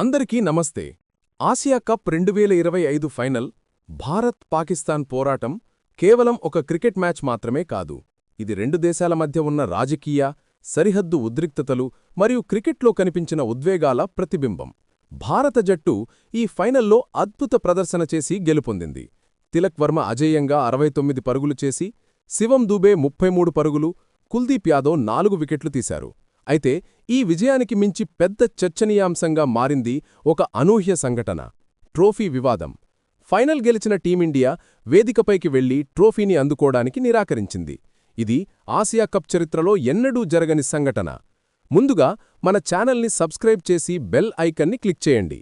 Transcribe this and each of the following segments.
అందరికీ నమస్తే. Asia cup రెండు వేల ఇరవై ఐదు ఫైనల్ భారత్ పాకిస్తాన్ పోరాటం కేవలం ఒక క్రికెట్ మ్యాచ్ మాత్రమే కాదు. ఇది రెండు దేశాల మధ్య ఉన్న రాజకీయ సరిహద్దు ఉద్రిక్తతలు మరియు క్రికెట్లో కనిపించిన ఉద్వేగాల ప్రతిబింబం. భారత జట్టు ఈ ఫైనల్లో అద్భుత ప్రదర్శన చేసి గెలుపొందింది. తిలక్ వర్మ అజేయంగా అరవై తొమ్మిది పరుగులు చేసి శివం దూబే ముప్పై మూడు పరుగులు కుల్దీప్ యాదవ్ నాలుగు వికెట్లు తీశారు. అయితే ఈ విజయానికి మించి పెద్ద చర్చనీయాంశంగా మారింది ఒక అనూహ్య సంఘటన. ట్రోఫీ వివాదం. ఫైనల్ గెలిచిన టీమిండియా వేదికపైకి వెళ్ళి ట్రోఫీని అందుకోవడానికి నిరాకరించింది. ఇది ఆసియా కప్ చరిత్రలో ఎన్నడూ జరగని సంఘటన. ముందుగా మన ఛానల్ని సబ్స్క్రైబ్ చేసి బెల్ ఐకన్ని క్లిక్ చేయండి.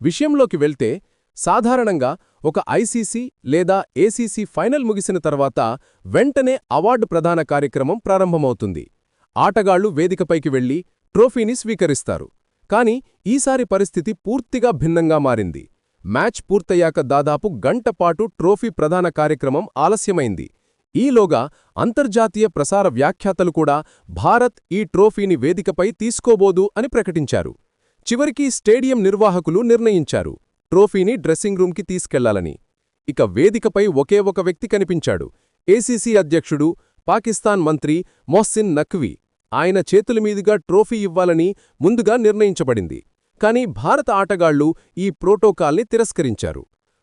విషయంలోకి వెళ్తే సాధారణంగా ఒక ఐసీసీ లేదా ఏసీసీ ఫైనల్ ముగిసిన తర్వాత వెంటనే అవార్డు ప్రదాన కార్యక్రమం ప్రారంభమవుతుంది. ఆటగాళ్ళు వేదికపైకి వెళ్ళి ట్రోఫీని స్వీకరిస్తారు. కాని ఈసారి పరిస్థితి పూర్తిగా భిన్నంగా మారింది. మ్యాచ్ పూర్తయ్యాక దాదాపు గంటపాటు ట్రోఫీ ప్రధాన కార్యక్రమం ఆలస్యమైంది. ఈలోగా అంతర్జాతీయ ప్రసార వ్యాఖ్యాతలు కూడా భారత్ ఈ ట్రోఫీని వేదికపై తీసుకోబోదు అని ప్రకటించారు. చివరికి స్టేడియం నిర్వాహకులు నిర్ణయించారు. ట్రోఫీని డ్రెస్సింగ్ రూమ్కి తీసుకెళ్ళాలని. ఇక వేదికపై ఒకే ఒక వ్యక్తి కనిపించాడు. ఏసీసీ అధ్యక్షుడు పాకిస్తాన్ మంత్రి మొహ్సిన్ నఖ్వీ. ఆయన చేతుల మీదుగా ట్రోఫీ ఇవ్వాలని ముందుగా నిర్ణయించబడింది. కాని భారత ఆటగాళ్ళు ఈ ప్రోటోకాల్ని తిరస్కరించారు.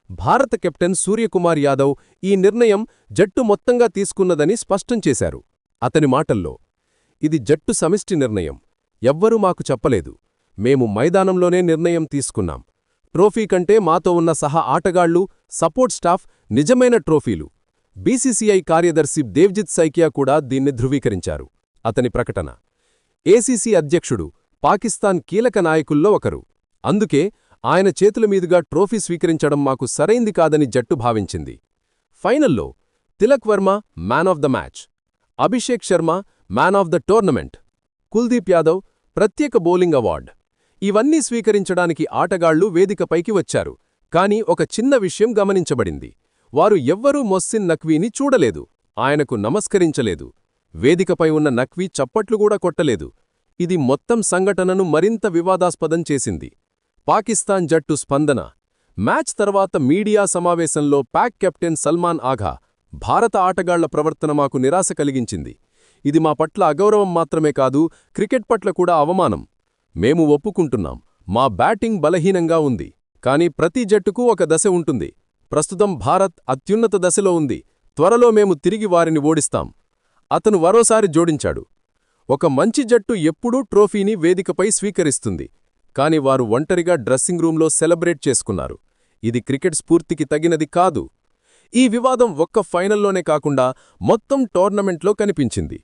భారత కెప్టెన్ సూర్యకుమార్ యాదవ్ ఈ నిర్ణయం జట్టు మొత్తంగా తీసుకున్నదని స్పష్టం చేశారు. అతని మాటల్లో ఇది జట్టు సమిష్టి నిర్ణయం. ఎవ్వరూ మాకు చెప్పలేదు. మేము మైదానంలోనే నిర్ణయం తీసుకున్నాం. ట్రోఫీ కంటే మాతో ఉన్న సహా ఆటగాళ్ళు సపోర్ట్ స్టాఫ్ నిజమైన ట్రోఫీలు. బీసీసీఐ కార్యదర్శి దేవ్జిత్ సైకియా కూడా దీన్ని ధృవీకరించారు. అతని ప్రకటన. ఏసీసీ అధ్యక్షుడు పాకిస్తాన్ కీలక నాయకుల్లో ఒకరు. అందుకే ఆయన చేతుల మీదుగా ట్రోఫీ స్వీకరించడం మాకు సరైంది కాదని జట్టు భావించింది. ఫైనల్లో Tilak Varma man of the match Abhishek Sharma man of the tournament Kuldeep Yadav ప్రత్యేక బౌలింగ్ అవార్డ్. ఇవన్నీ స్వీకరించడానికి ఆటగాళ్ళు వేదికపైకి వచ్చారు కాని ఒక చిన్న విషయం గమనించబడింది. వారు ఎవ్వరూ మొస్సిన్ నక్వీని చూడలేదు ఆయనకు నమస్కరించలేదు. వేదికపై ఉన్న నక్వీ చప్పట్లు కూడా కొట్టలేదు. ఇది మొత్తం సంఘటనను మరింత వివాదాస్పదం చేసింది. పాకిస్తాన్ జట్టు స్పందన. మ్యాచ్ తర్వాత మీడియా సమావేశంలో పాక్ కెప్టెన్ సల్మాన్ ఆఘా భారత ఆటగాళ్ళ ప్రవర్తన మాకు నిరాశ కలిగించింది. ఇది మా పట్ల అగౌరవం మాత్రమే కాదు క్రికెట్ పట్ల కూడా అవమానం. మేము ఒప్పుకుంటున్నాం. మా బ్యాటింగ్ బలహీనంగా ఉంది. కానీ ప్రతి జట్టుకు ఒక దశ ఉంటుంది. ప్రస్తుతం భారత్ అత్యున్నత దశలో ఉంది. త్వరలో మేము తిరిగి వారిని ఓడిస్తాం. అతను మరోసారి జోడించాడు. ఒక మంచి జట్టు ఎప్పుడూ ట్రోఫీని వేదికపై స్వీకరిస్తుంది. కాని వారు ఒంటరిగా డ్రెస్సింగ్ రూంలో సెలబ్రేట్ చేసుకున్నారు. ఇది క్రికెట్ స్ఫూర్తికి తగినది కాదు. ఈ వివాదం ఒక్క ఫైనల్లోనే కాకుండా మొత్తం టోర్నమెంట్లో కనిపించింది.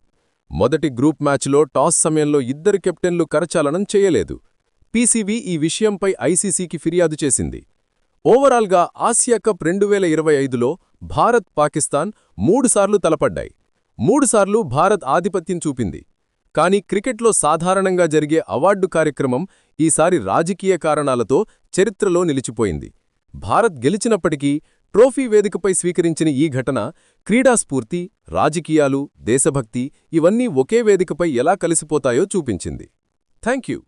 మొదటి గ్రూప్ మ్యాచ్లో టాస్ సమయంలో ఇద్దరు కెప్టెన్లు కరచాలనం చేయలేదు. పీసీబీ ఈ విషయంపై ఐసీసీకి ఫిర్యాదు చేసింది. ఓవరాల్గా ఆసియా కప్ రెండు వేల ఇరవై ఐదులో భారత్ పాకిస్తాన్ మూడుసార్లు తలపడ్డాయి. మూడుసార్లు భారత్ ఆధిపత్యం చూపింది. కానీ క్రికెట్లో సాధారణంగా జరిగే అవార్డు కార్యక్రమం ఈసారి రాజకీయ కారణాలతో చరిత్రలో నిలిచిపోయింది. భారత్ గెలిచినప్పటికీ ట్రోఫీ వేదికపై స్వీకరించిన ఈ ఘటన క్రీడాస్ఫూర్తి రాజకీయాలు దేశభక్తి ఇవన్నీ ఒకే వేదికపై ఎలా కలిసిపోతాయో చూపించింది. Thank you.